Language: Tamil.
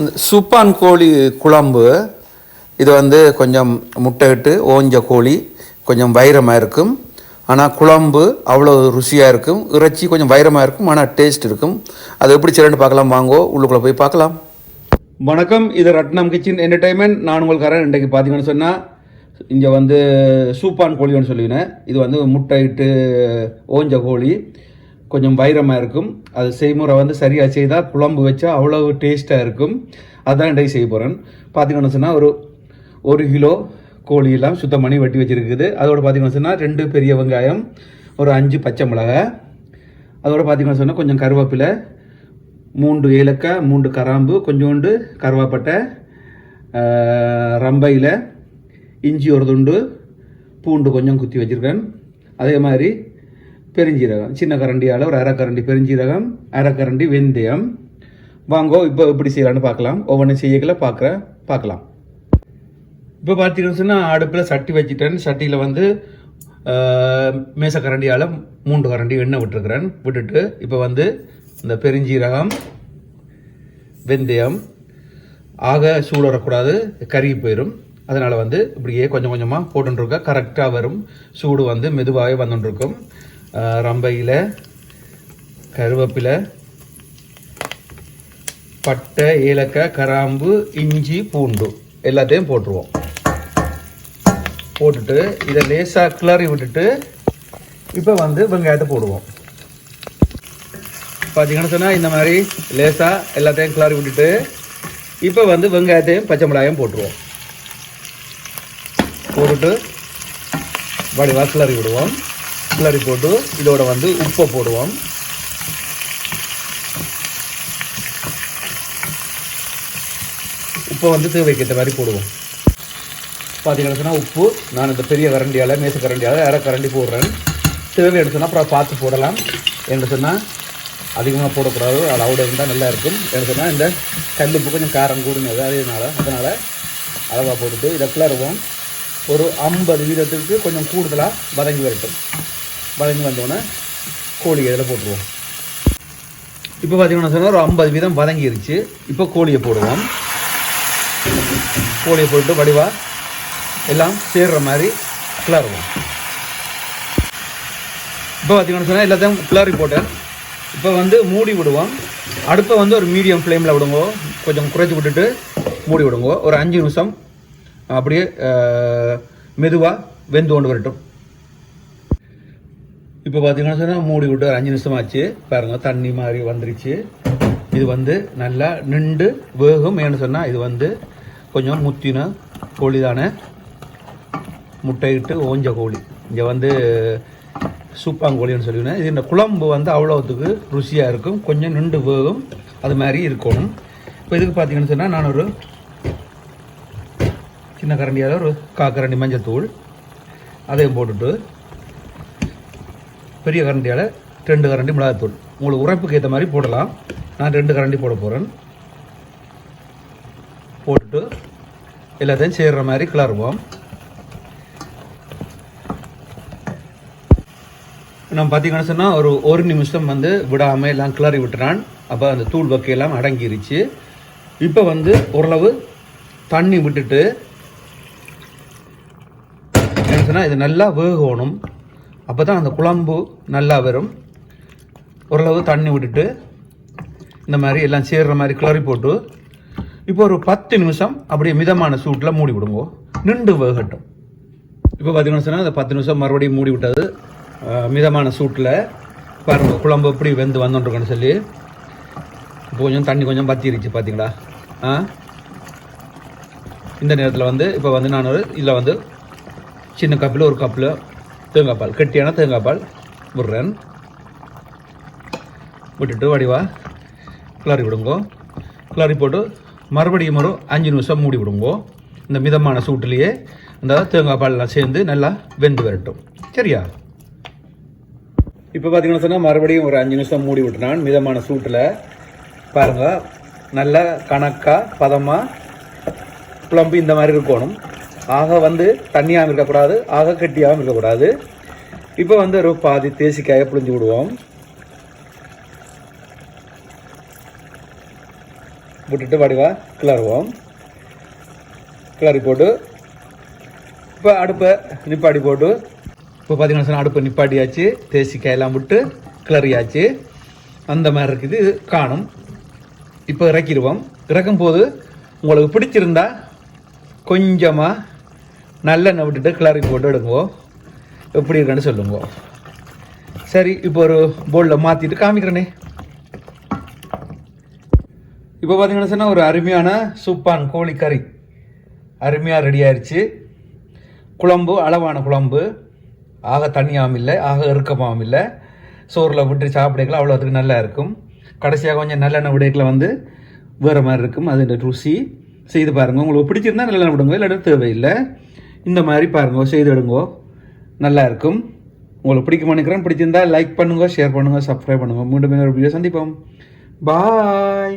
இந்த சூப்பான் கோழி குழம்பு. இது வந்து கொஞ்சம் முட்டையிட்டு ஓஞ்ச கோழி கொஞ்சம் வைரமாக இருக்கும். ஆனால் குழம்பு அவ்வளோ ருசியாக இருக்கும். இறைச்சி கொஞ்சம் வைரமாக இருக்கும் ஆனால் டேஸ்ட் இருக்கும். அது எப்படி சிறண்டு பார்க்கலாம். வாங்கோ உள்ளுக்குள்ளே போய் பார்க்கலாம். வணக்கம். இது ரட்னம் கிச்சன் என்டர்டைன்மெண்ட் நான் உங்களுக்காரன் இன்றைக்கு பார்த்தீங்கன்னு சொன்னால் இங்கே வந்து சூப்பான் கோழின்னு சொல்லினேன். இது வந்து முட்டை இட்டு ஓஞ்ச கோழி. கொஞ்சம் வைரமாக இருக்கும். அது செய்முறை வந்து சரியாக செய்தால் குழம்பு வச்சா அவ்வளவு டேஸ்ட்டாக இருக்கும். அதான் டை செய்ய போகிறேன் பார்த்தீங்கன்னு சொன்னால் ஒரு ஒரு கிலோ கோழியெல்லாம் சுத்தம் பண்ணி வெட்டி வச்சுருக்குது. அதோட பார்த்திங்கன்னா சொன்னால் ரெண்டு பெரிய வெங்காயம் ஒரு அஞ்சு பச்சை மிளகாய் அதோட பார்த்திங்கன்னா சொன்னால் கொஞ்சம் கருவேப்பிலை மூன்று ஏலக்காய் மூன்று கராம்பு கொஞ்சோண்டு கருவாப்பட்டை ரம்பையில் இஞ்சி ஒரு துண்டு பூண்டு கொஞ்சம் குத்தி வச்சுருக்கேன். அதே மாதிரி பெருஞ்சீரகம். சின்ன கரண்டியால் ஒரு அரைக்கரண்டி கரண்டி பெருஞ்சீரகம் அரைக்கரண்டி கரண்டி வெந்தயம். வாங்கோ இப்போ எப்படி செய்யலான்னு பார்க்கலாம். ஒவ்வொன்றும் செய்யக்கல பார்க்குற பார்க்கலாம். இப்போ பார்த்தீங்கன்னு சொன்னால் அடுப்பில் சட்டி வச்சுட்டேன். சட்டியில் வந்து மேசக்கரண்டியால் மேச கரண்டியால் மூன்று கரண்டி எண்ணெய் விட்டுருக்குறேன். விட்டுட்டு இப்போ வந்து இந்த பெருஞ்சீரகம் வெந்தயம் ஆக சூடு வரக்கூடாது கருகி போயிடும் அதனால் வந்து இப்படியே கொஞ்சம் கொஞ்சமாக போட்டுருக்க கரெக்டாக வரும். சூடு வந்து மெதுவாகவே வந்துட்டுருக்கும் ரம்பையில் கருவேப்பிலை பட்டை ஏலக்காய் கராம்பு இஞ்சி பூண்டு எல்லாத்தையும் போட்டுருவோம். போட்டுட்டு இதை லேசாக கிளறி விட்டுட்டு இப்போ வந்து வெங்காயத்தை போடுவோம். பார்த்தீங்கன்னு சொன்னால் இந்த மாதிரி லேசாக எல்லாத்தையும் கிளறி விட்டுட்டு இப்போ வந்து வெங்காயத்தையும் பச்சை மிளகாயும் போட்டுருவோம். போட்டுட்டு வடிவாக கிளறி விடுவோம். கிளறி போட்டு இதோட வந்து உப்பை போடுவோம். உப்பை வந்து தேவைக்கேற்ற மாதிரி போடுவோம். பார்த்தீங்கன்னு சொன்னால் உப்பு நான் இந்த பெரிய கரண்டியால் மேச கரண்டியால் அரை கரண்டி போடுறேன். தேவைன்னு சொன்னால் அப்புறம் பார்த்து போடலாம். என்று சொன்னால் அதிகமாக போடக்கூடாது அளவோட இருந்தால் நல்லா இருக்கும். என்று சொன்னால் இந்த கல்லுப்பு கொஞ்சம் காரம் கூடுனது அதனால அதனால் அளவாக போட்டுட்டு இதை கிளறுவோம். ஒரு ஐம்பது வீதத்துக்கு கொஞ்சம் கூடுதலாக வதங்கி வரட்டும். வதங்கி வந்தோடனே கோழி இதில் போட்டுருவோம். இப்போ பார்த்தீங்கன்னா சொன்னால் ஒரு ஐம்பது வீதம் வதங்கிருச்சு. இப்போ கோழியை போடுவோம். கோழியை போட்டு வடிவா எல்லாம் சேர்ற மாதிரி கிளறுவோம். இப்போ பார்த்தீங்கன்னா சொன்னால் எல்லாத்தையும் கிளறி போட்டேன். இப்போ வந்து மூடி விடுவோம். அடுப்பை வந்து ஒரு மீடியம் ஃப்ளேமில் விடுங்க. கொஞ்சம் குறைச்சி விட்டுட்டு மூடி விடுங்க. ஒரு அஞ்சு நிமிஷம் அப்படியே மெதுவாக வெந்து கொண்டு வரட்டும். இப்போ பார்த்தீங்கன்னா சொன்னால் மூடி விட்டு ஒரு அஞ்சு நிமிஷம் ஆச்சு. பாருங்க தண்ணி மாதிரி வந்துருச்சு. இது வந்து நல்லா நின்று வேகும். ஏன்னு சொன்னால் இது வந்து கொஞ்சம் முத்தின கோழி தானே முட்டையிட்டு ஓஞ்ச கோழி. இங்கே வந்து சூப்பாங்கோழின்னு சொல்லுவேன் இது இந்த குழம்பு வந்து அவ்வளோத்துக்கு ருசியாக இருக்கும். கொஞ்சம் நின்று வேகும். அது மாதிரி இருக்கணும் இப்போ இதுக்கு பார்த்தீங்கன்னு சொன்னால் நான் ஒரு சின்ன கரண்டியால் ஒரு காக்கரண்டி மஞ்சள் மஞ்சத்தூள் அதையும் போட்டுட்டு பெரிய கரண்டியால் ரெண்டு கரண்டி மிளகாத்தூள் உங்களுக்கு உரைப்புக்கு ஏற்ற மாதிரி போடலாம். நான் ரெண்டு கரண்டி போட போகிறேன் போட்டுட்டு எல்லாத்தையும் சேர்ற மாதிரி கிளறுவோம். நம்ம பார்த்தீங்கன்னு சொன்னால் ஒரு ஒரு நிமிஷம் வந்து விடாமல் எல்லாம் கிளறி விட்டுறான். அப்போ அந்த தூள் வக்கையெல்லாம் அடங்கிருச்சு. இப்போ வந்து ஓரளவு தண்ணி விட்டுட்டு என்ன சொன்னால் இது நல்லா வேகணும். அப்போ தான் அந்த குழம்பு நல்லா வரும் ஓரளவு தண்ணி விட்டுட்டு இந்த மாதிரி எல்லாம் சேர்கிற மாதிரி கிளறி போட்டு இப்போ ஒரு பத்து நிமிஷம் அப்படியே மிதமான சூட்டில் மூடி விடுங்கோ. நின்று வேகட்டும். இப்போ பார்த்தீங்கன்னு சொன்னால் அந்த பத்து நிமிஷம் மறுபடியும் மூடி விட்டது. மிதமான சூட்டில் பாருங்கள் குழம்பு எப்படி வெந்து வந்துட்டுருக்குன்னு சொல்லி. இப்போ கொஞ்சம் தண்ணி கொஞ்சம் பத்திருச்சு பார்த்தீங்களா? ஆ? இந்த நேரத்தில் வந்து இப்போ வந்து நான் ஒரு இதில் வந்து சின்ன கப்பில் ஒரு கப்பில் தேங்காய் பால் கெட்டியான தேங்காய் பால் விடுறேன். விட்டுட்டு வடிவா கிளறி விடுங்கோ. கிளறி போட்டு மறுபடியும் ஒரு அஞ்சு நிமிஷம் மூடி விடுங்கோ. இந்த மிதமான சூட்டிலேயே இந்த தேங்காய் பால்லாம் சேர்ந்து நல்லா வெந்து வரட்டும். சரியா? இப்போ பார்த்தீங்கன்னா சொன்னால் மறுபடியும் ஒரு அஞ்சு நிமிஷம் மூடி விட்டுனான். மிதமான சூட்டில் பாருங்கள் நல்லா கணக்காக பதமாக குழம்பு இந்த மாதிரி இருக்கணும். ஆக வந்து தண்ணியாகவும் இருக்கக்கூடாது ஆக கட்டியாகவும் இருக்கக்கூடாது. இப்போ வந்து ஒரு பாதி தேசிக்காயை புழிஞ்சு விடுவோம். விட்டுட்டு வடிவா கிளறுவோம். கிளறி போட்டு இப்போ அடுப்பை நிப்பாடி போட்டு இப்போ பார்த்தீங்கன்னா அடுப்பை நிப்பாட்டியாச்சு தேசிக்காயெல்லாம் விட்டு கிளறியாச்சு. அந்த மாதிரி இருக்குது இது காணும். இப்போ இறக்கிடுவோம். இறக்கும் போது உங்களுக்கு பிடிச்சிருந்தா கொஞ்சமாக நல்லெண்ணெய் விட்டுட்டு கிளறி போட்டு எடுங்கோ. எப்படி இருக்குன்னு சொல்லுங்க. சரி இப்போ ஒரு போலில் மாற்றிட்டு காமிக்கிறேனே. இப்போ பார்த்தீங்கன்னா சொன்னால் ஒரு அருமையான சூப்பான் கோழி கறி. அருமையாக ரெடி ஆயிடுச்சு குழம்பு அளவான குழம்பு. ஆக தண்ணியாகவும் இல்லை ஆக இறுக்கமாகவும் இல்லை. சோறில் விட்டு சாப்பிடக்கலாம் அவ்வளோத்துக்கு நல்லா இருக்கும். கடைசியாக கொஞ்சம் நல்லெண்ணெய் விடைக்கில் வந்து வேறு மாதிரி இருக்கும். அது ருசி. செய்து பாருங்கள் உங்களுக்கு பிடிச்சிருந்தா நல்லெண்ணெய் விடுங்க. இல்லாட்டி தேவையில்லை. இந்த மாதிரி பாருங்க செய்துவிடுங்கோ நல்லா இருக்கும். உங்களுக்கு பிடிக்க நினைக்கிறேன். பிடிச்சிருந்தா லைக் பண்ணுங்க ஷேர் பண்ணுங்க சப்ஸ்கிரைப் பண்ணுங்க. மீண்டும் ஒரு வீடியோ சந்திப்போம். பாய்